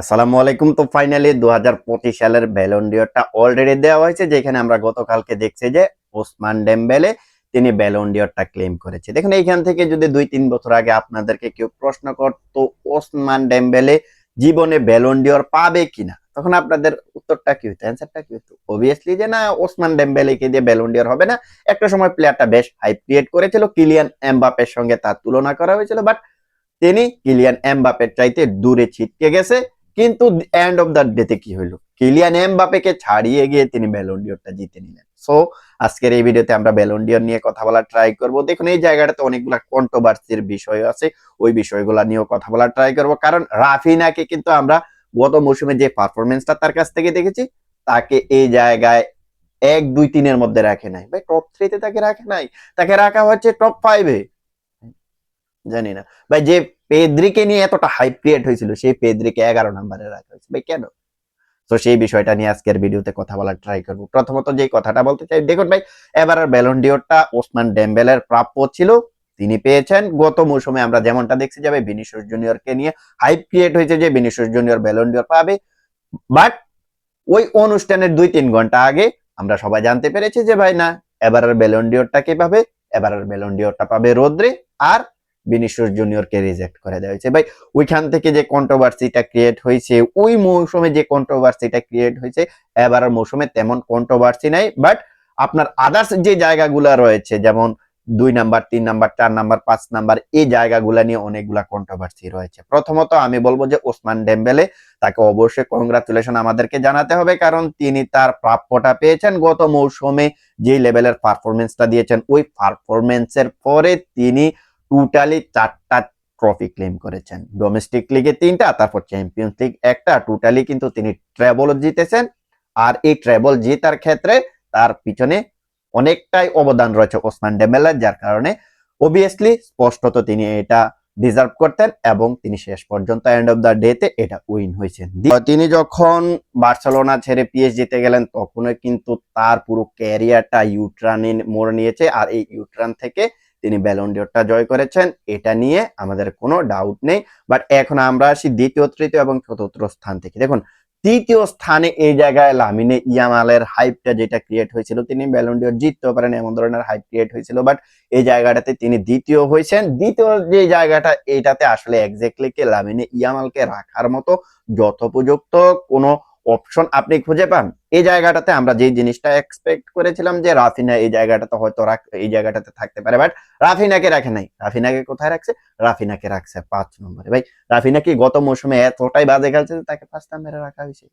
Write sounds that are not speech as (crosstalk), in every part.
আসসালামু আলাইকুম। তো ফাইনালি দু হাজার পঁচিশ সালের ব্যালন্ডিয়রটা অলরেডি দেওয়া হয়েছে, যেখানে আমরা গতকালকে দেখছি যে ওসমান ডেম্বেলে তিনি ব্যালন্ডিয়রটা ক্লেম করেছে। দেখুন, এইখান থেকে যদি দুই তিন বছর আগে আপনাদেরকে কেউ প্রশ্ন করতো, ওসমান ডেম্বেলে জীবনে ব্যালন্ডিয়র পাবে কিনা, তখন আপনাদের উত্তরটা কি হতো অ্যান্সারটা কি হতো অবভিয়াসলি যে না, ওসমান ডেম্বেলেকে দিয়ে ব্যালন্ডিয়র হবে না। একটা সময় প্লেয়ারটা বেশ হাইপ ক্রিয়েট করেছিল কিলিয়ান এমবাপের সঙ্গে তার তুলনা করা হয়েছিল বাট তিনি কিলিয়ান এমবাপের চাইতে দূরে ছিটকে গেছে। কিন্তু এন্ড অফ দ্য ডেতে কি হইল? কিলিয়ান এমবাপেকে ছাড়িয়ে গিয়ে তিনি ব্যালন্ডিয়রটা জিতে নিলেন। সো আজকের এই ভিডিওতে আমরা ব্যালন্ডিয়র নিয়ে কথা বলা ট্রাই করব। দেখুন, এই জায়গাটাতে অনেকগুলো কন্ট্রোভার্সির বিষয় আছে। ওই বিষয়গুলা নিয়েও কথা বলা ট্রাই করব। কারণ রাফিনাকে কিন্তু আমরা গত মৌসুমে যে পারফরমেন্সটা তার কাছ থেকে দেখেছি, তাকে এই জায়গায় এক, দুই, তিনের মধ্যে রাখে নাই। ভাই টপ থ্রিতে তাকে রাখে নাই? তাকে রাখা হচ্ছে টপ ফাইভে জানি না। ভাই, যে পেদ্রিকে নিয়ে এতটা হাইপ ক্রিয়েট হয়েছিল, সেই পেদ্রিকে এগারো নম্বরে রাখা হয়েছে। ভাই, কেন? তো সেই বিষয়টা নিয়ে আজকের ভিডিওতে কথা বলার ট্রাই করব। প্রথমত যে কথাটা বলতে চাই, দেখুন ভাই, এবার ব্যালন্ডিওরটা ওসমান ডেম্বেলের প্রাপ্য ছিল, তিনি পেয়েছেন। গত মৌসুমে আমরা যেমনটা দেখছি যাবে ভিনিসিয়াস জুনিয়রকে নিয়ে হাইপ ক্রিয়েট হয়েছে যে ভিনিসিয়াস জুনিয়র ব্যালন্ডিওর পাবে। বাট ওই অনুষ্ঠানের দুই তিন ঘণ্টা আগে আমরা সবাই জানতে পেরেছি যে, ভাই, না এবারের ব্যালন্ডিওরটা কে পাবে? এবারের ব্যালন্ডিওরটা পাবে রোদ্রে। আর ভিনিসিয়াস জুনিয়রকে রিজেক্ট করে দেওয়া হয়েছে। ভাই, ওইখান থেকে যে কন্ট্রোভার্সিটা ক্রিয়েট হয়েছে, ওই মৌসুমে যে কন্ট্রোভার্সিটা ক্রিয়েট হয়েছে, এবারের মৌসুমে তেমন কন্ট্রোভার্সি নাই বাট আপনার আদার্স যে জায়গাগুলা রয়েছে, যেমন দুই নাম্বার, তিন নাম্বার, চার নাম্বার, পাঁচ নাম্বার, এই জায়গাগুলা নিয়ে অনেকগুলা কন্ট্রোভার্সি রয়েছে। প্রথমত আমি বলব যে ওসমান ডেম্বেলে, তাকে অবশ্যই কংগ্রাচুলেশন আমাদেরকে জানাতে হবে, কারণ তিনি তার প্রাপ্যটা পেয়েছেন গত মৌসুমে যে লেভেলের পারফরমেন্সটা দিয়েছেন, ওই পারফরমেন্সের পরে তিনি টোটালি চারটা ট্রফি ক্লেম করেছেন। ডোমেস্টিক লিগে তিনটা, তারপর চ্যাম্পিয়ন্স লিগ একটা। টোটালি কিন্তু তিনি ট্রেবল জিতেছেন। আর এই ট্রেবল জিতার ক্ষেত্রে তার পিছনে অনেকটাই অবদান রয়েছে ওসমান ডেমেলার যার কারণে অবভিয়াসলি স্পষ্টত তিনি এটা ডিজার্ভ করতেন এবং তিনি শেষ পর্যন্ত এন্ড অফ দ্য ডেতে এটা উইন হয়েছেন। তিনি যখন বার্সেলোনা ছেড়ে পিএস জিতে গেলেন তখনও কিন্তু তার পুরো ক্যারিয়ারটা ইউট্রানে মোড় নিয়েছে। আর এই ইউট্রান থেকে তিনি ব্যালন্ডিয়রটা জয় করেছেন, এটা নিয়ে আমাদের কোনো ডাউট নেই। বাট এখন আমরা আসি দ্বিতীয়, তৃতীয় এবং চতুর্থ স্থান থেকে। দেখুন, তৃতীয় স্থানে এই জায়গায় লামিনে ইয়ামালের হাইপটা যেটা ক্রিয়েট হয়েছিল, তিনি ব্যালন্ডিয়র জিততেও পারেন, এমন ধরনের হাইপ ক্রিয়েট হয়েছিল। বাট এই জায়গাটাতে তিনি দ্বিতীয় হয়েছেন। দ্বিতীয় যে জায়গাটা, এটাতে আসলে এক্স্যাক্টলি কে লামিনে ইয়ামালকে রাখার মতো যথোপযুক্ত কোনো অপশন আপনি খুঁজে পান, এই জায়গাটাতে আমরা যে জিনিসটা এক্সপেক্ট করেছিলাম যে রাফিনা এই জায়গাটাতে হয়তো এই জায়গাটাতে থাকতে পারে বাট রাফিনাকে রাখে নাই। রাফিনাকে কোথায় রাখছে? রাফিনাকে রাখছে পাঁচ নম্বরে। ভাই, রাফিনা কি গত মৌসুমে এতটাই বাজে খেলছে তাকে পাঁচ নম্বরে রাখা হয়েছে?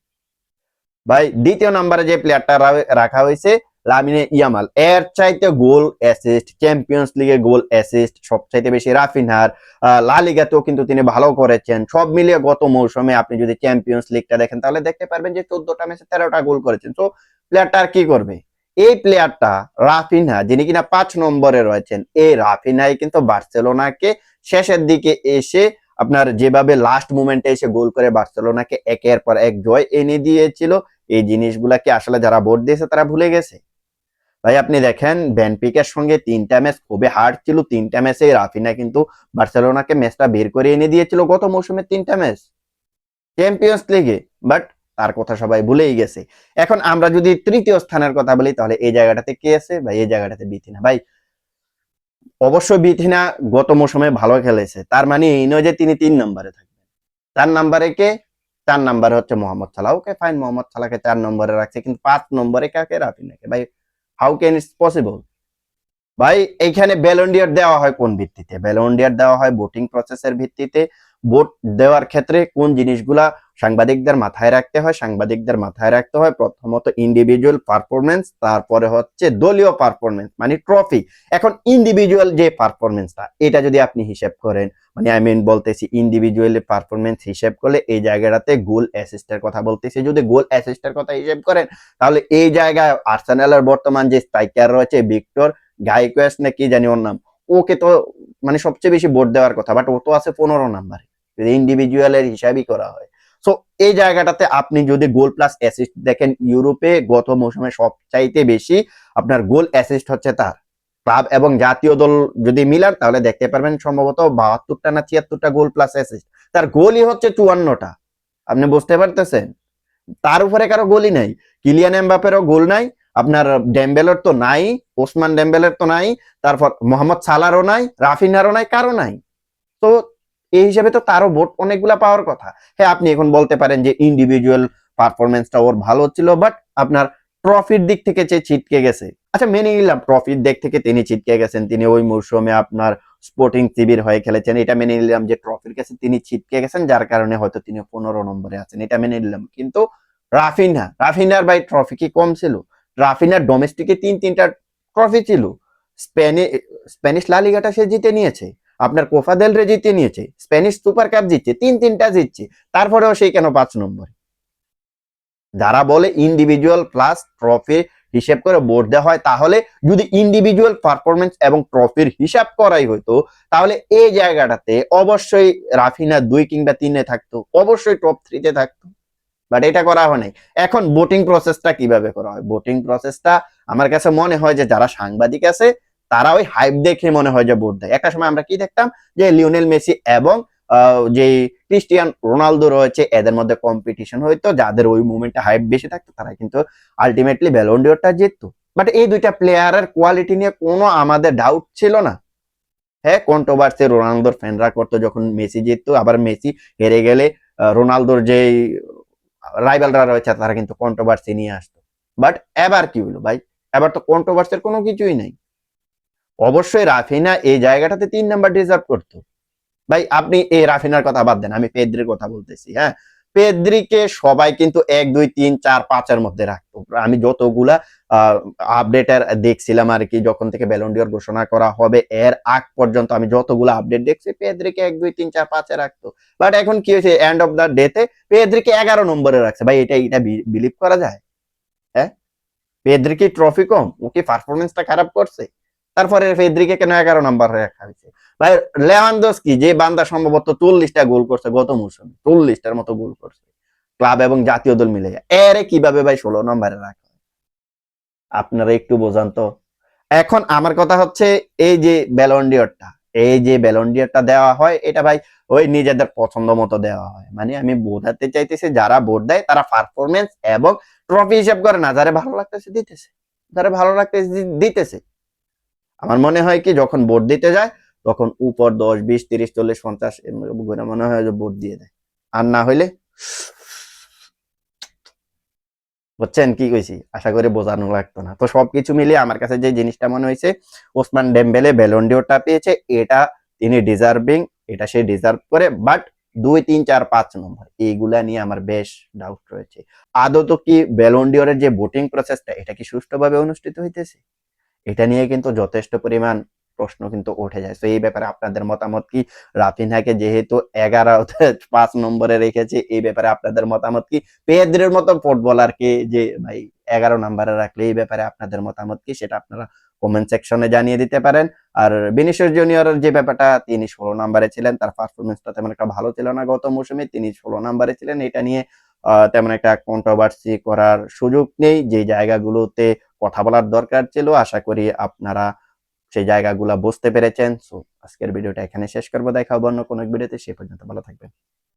ভাই, দ্বিতীয় নম্বরে যে প্লেয়ারটা রাখা হয়েছে লামিনে ইয়ামাল এর চাইতে গোল অ্যাসিস্ট চ্যাম্পিয়ন্স লিগে গোল অ্যাসিস্ট সবচাইতে বেশি রাফিনার আহ, লা লিগাতেও কিন্তু তিনি ভালো করেছেন। সব মিলিয়ে গত মৌসুমে আপনি যদি চ্যাম্পিয়ন্স লিগটা দেখেন তাহলে দেখতে পারবেন যে চোদ্দটা ম্যাচে তেরোটা গোল করেছেন। তো প্লেয়ারটা আর কি করবে? এই প্লেয়ারটা রাফিনা যিনি কিনা পাঁচ নম্বরে রয়েছেন এই রাফিনাই কিন্তু বার্সেলোনাকে শেষের দিকে এসে আপনার যেভাবে লাস্ট মুমেন্টে এসে গোল করে বার্সেলোনাকে একের পর এক জয় এনে দিয়েছিল এই জিনিসগুলাকে আসলে যারা ভোট দিয়েছে তারা ভুলে গেছে। ভাই, আপনি দেখেন ব্যানপিকের সঙ্গে তিনটা ম্যাচ খুবই হার্ড ছিল। তিনটা ম্যাচে রাফিনা কিন্তু বার্সেলোনাকে ম্যাচটা বের করে এনে দিয়েছিল গত মৌসুমে তিনটা ম্যাচ চ্যাম্পিয়ন্স লিগে বাট তার কথা সবাই ভুলেই গেছে। এখন আমরা যদি তৃতীয় স্থানের কথা বলি, তাহলে এই জায়গাটাতে কে আছে? ভাই, এই জায়গাটাতে বিথিনা। ভাই, অবশ্য বিথিনা গত মৌসুমে ভালো খেলেছে। তার মানে এই নয় যে তিনি তিন নম্বরে থাকবেন। চার নম্বরে কে? চার নম্বরে হচ্ছে Mohamed Salah okay fine Mohamed সালাহকে চার নম্বরে রাখছে, কিন্তু পাঁচ নম্বরে কাকে? রাফিনাকে। ভাই হাউ ক্যান ইটস পসিবল ভাই, এইখানে ব্যালন্ডিয়ার দেওয়া হয় কোন ভিত্তিতে? ব্যালন্ডিয়ার দেওয়া হয় বোটিং প্রসেসের ভিত্তিতে। ভোট দেওয়ার ক্ষেত্রে কোন জিনিসগুলা সাংবাদিকদের মাথায় রাখতে হয়? সাংবাদিকদের মাথায় রাখতে হয় প্রথমত ইন্ডিভিজুয়াল পারফরমেন্স তারপরে হচ্ছে দলীয় পারফরমেন্স মানে ট্রফি এখন ইন্ডিভিজুয়াল যে পারফরমেন্সটা এটা যদি আপনি হিসেব করেন মানে আই মিন বলতেছি ইন্ডিভিজুয়াল পারফরমেন্স হিসেব করলে এই জায়গাটাতে গোল অ্যাসিস্টের কথা বলতেছি। যদি গোল অ্যাসিস্টের কথা হিসেব করেন, তাহলে এই জায়গায় আর্সেনালের বর্তমান যে স্ট্রাইকার রয়েছে ভিক্টর গাইকোয়াস না কি জানি ওর নাম, ওকে তো মানে সবচেয়ে বেশি ভোট দেওয়ার কথা বাট ও তো আছে পনেরো নাম্বারে ইন্ডিভিজুয়ালের হিসাবই করা হয়। সো এই জায়গাটাতে আপনি যদি গোল প্লাস অ্যাসিস্ট দেখেন, ইউরোপে গত মৌসুমে সবচাইতে বেশি আপনার গোল অ্যাসিস্ট হচ্ছে তার। ক্লাব এবং জাতীয় দল যদি মিলান, তাহলে দেখতে পারবেন সম্ভবত বাহাত্তরটা না ছিয়াত্তরটা গোল প্লাস অ্যাসিস্ট তার গোলই হচ্ছে চুয়ান্নটা। আপনি বুঝতে পারতেছেন? তার উপরে কারও গোলই নাই। কিলিয়ান এমবাপেরও গোল নাই। আপনার ডেম্বেলের তো নাই, ওসমান ডেম্বেলের তো নাই, তারপর মোহাম্মদ সালারও নাই, রাফিনারও নাই, কারও নাই। তো এই হিসাবে তো তারও ভোট অনেকগুলা পাওয়ার কথা। হ্যাঁ আপনি এখন বলতে পারেন যে ইন্ডিভিজুয়াল পারফরমেন্সটা ওর ভালো ছিল বাট আপনার ট্রফির দিক থেকে যে ছিটকে গেছে। আচ্ছা মেনে নিলাম ট্রফির দিক থেকে তিনি ছিটকে গেছেন, তিনি ওই মৌসুমে আপনার স্পোর্টিং শিবির হয়ে খেলেছেন, এটা মেনে নিলাম যে ট্রফির কাছে তিনি ছিটকে গেছেন, যার কারণে হয়তো তিনি পনেরো নম্বরে আছেন, এটা মেনে নিলাম। কিন্তু রাফিনা, রাফিনার ভাই ট্রফি কি কম ছিল? রাফিনার ডোমেস্টিকে তিন, তিনটা ট্রফি ছিল। স্পেনে, স্প্যানিশ লালিগাটা সে জিতে নিয়েছে। আপনার কোফা দেল রে জিতে নিয়েছে, স্প্যানিশ সুপার কাপ জিতছে, তিন তিনটা জিতছে, তারপরেও সেই কেন পাঁচ নম্বর? যারা বলে ইন্ডিভিজুয়াল প্লাস ট্রফি হিসেব করে ভোট দেওয়া হয়, তাহলে যদি ইন্ডিভিজুয়াল পারফরমেন্স এবং ট্রফির হিসাব করাই হতো তাহলে এই জায়গাটাতে অবশ্যই রাফিনা দুই কিংবা তিনে থাকতো, অবশ্যই টপ থ্রিতে থাকতো। বাট এটা করা হয় নাই। এখন ভোটিং প্রসেসটা কীভাবে করা হয়? ভোটিং প্রসেসটা আমার কাছে মনে হয় যে যারা সাংবাদিক আছে তারা ওই হাইপ দেখে মনে হয় যে ভোট দেয়। একটা সময় আমরা কি দেখতাম যে লিওনেল মেসি এবং যে ক্রিস্টিয়ান রোনালদো রয়েছে, এদের মধ্যে কম্পিটিশন হইতো, যাদের ওই মুভমেন্টে হাইপ বেশি থাকতো তারা কিন্তু আলটিমেটলি ব্যালন্ডিওরটা জিততো। বাট এই দুইটা প্লেয়ারের কোয়ালিটি নিয়ে কোনো আমাদের ডাউট ছিল না। হ্যাঁ কন্ট্রোভার্সি রোনালদোর ফ্যানরা করতো যখন মেসি জিততো, আবার মেসি হেরে গেলে রোনালদোর যে রাইভালরা রয়েছে, তারা কিন্তু কন্ট্রোভার্সি নিয়ে আসতো। বাট এবার কি হলো ভাই? এবার তো কন্ট্রোভার্সির কোনো কিছুই নাই। অবশ্যই রাফিনা এই জায়গাটাতে তিন নাম্বার ডিজার্ভ করতো। ভাই, আপনি এই রাফিনার কথা বাদ দেন, আমি পেদ্রির কথা বলতেছি হ্যাঁ? পেদ্রিকে সবাই কিন্তু এক, দুই, তিন, চার, পাঁচের মধ্যে রাখতো। আমি যতগুলা আপডেটের দেখছিলাম আর কি, যখন থেকে ব্যালন্ডিয়র ঘোষণা করা হবে, এর আগ পর্যন্ত আমি যতগুলো আপডেট দেখছি, পেদ্রিকে এক, দুই, তিন, চার, পাঁচে রাখতো। বাট এখন কি হয়েছে এন্ড অফ দ্য ডেতে পেদ্রিকে এগারো নম্বরে রাখছে। ভাই, এটা এটা বিলিভ করা যায়? হ্যাঁ? পেদ্রিকে ট্রফি কম? ও কি পারফরমেন্সটা খারাপ করছে? তারপরে ফেদ্রিকে কেন এগারো নম্বর রাখা হয়েছে? ভাই লেভানদস্কি যে বান্দা সম্ভবত চল্লিশটা গোল করছে গত মৌসুমে, চল্লিশটার মতো গোল করছে, ক্লাব এবং জাতীয় দল মিলে। এরে কীভাবে ভাই ষোলো নম্বরে রাখা আপনারা একটু বোঝান তো। এখন আমার কথা হচ্ছে, এই যে ব্যালন্ডিয়রটা এই যে ব্যালন্ডিয়রটা দেওয়া হয়, এটা ভাই ওই নিজেদের পছন্দ মতো দেওয়া হয়। মানে আমি বোঝাতে চাইতেছি, যারা ভোট দেয়, তারা পারফরমেন্স এবং ট্রফি হিসাব করে না, যারা ভালো লাগতেছে, দিতেছে। যারা ভালো লাগতেছে, দিতেছে। আমার মনে হয় কি, যখন ভোট দিতে যায়, তখন উপর দশ, বিশ, তিরিশ, চল্লিশ, পঞ্চাশ এরকম মনে হয় যে ভোট দিয়ে দেয়। আর না হইলে, বুঝছেন কি কইছি? আশা করি বোঝানো লাগতো না। তো সবকিছু মিলিয়ে আমার কাছে যে জিনিসটা মনে হয়েছে, ওসমান ডেম্বেলে ব্যালন্ডিওরটা পেয়েছে, এটা তিনি ডিজার্ভিং এটা সে ডিজার্ভ করে বাট দুই, তিন, চার, পাঁচ নম্বর এইগুলা নিয়ে আমার বেশ ডাউট রয়েছে। আদত কি ব্যালন্ডিওরের যে ভোটিং প্রসেসটা এটা কি সুষ্ঠুভাবে অনুষ্ঠিত হইতেছে? এটা নিয়ে কিন্তু যথেষ্ট পরিমাণ প্রশ্ন কিন্তু উঠে যায়। তো এই ব্যাপারে আপনাদের মতামত কি? রাফিনহাকে যেহেতু এগারো (laughs) পাঁচ নম্বরে রেখেছে, এই ব্যাপারে আপনাদের মতামত কি? পেদ্রের মতো ফুটবলারকে যে ভাই এগারো নম্বরে রাখলে এই ব্যাপারে আপনাদের মতামত কি? সেটা আপনারা কমেন্ট সেকশনে জানিয়ে দিতে পারেন। আর বিনিশর জুনিয়রের যে ব্যাপারটা, তিনি ষোলো নম্বরে ছিলেন, তার পারফরমেন্সটা তেমন একটা ভালো ছিল না গত মৌসুমে, তিনি ষোলো নম্বরে ছিলেন। এটা নিয়ে তেমন একটা কন্ট্রোভার্সি করার সুযোগ নেই। যে জায়গাগুলোতে কথা বলার দরকার ছিল। আশা করি আপনারা সেই জায়গাগুলো বুঝতে পেরেছেন। সো আজকের ভিডিওটা এখানে শেষ করব। দেখা হবে অন্য কোনো ভিডিওতে। সে পর্যন্ত ভালো থাকবেন।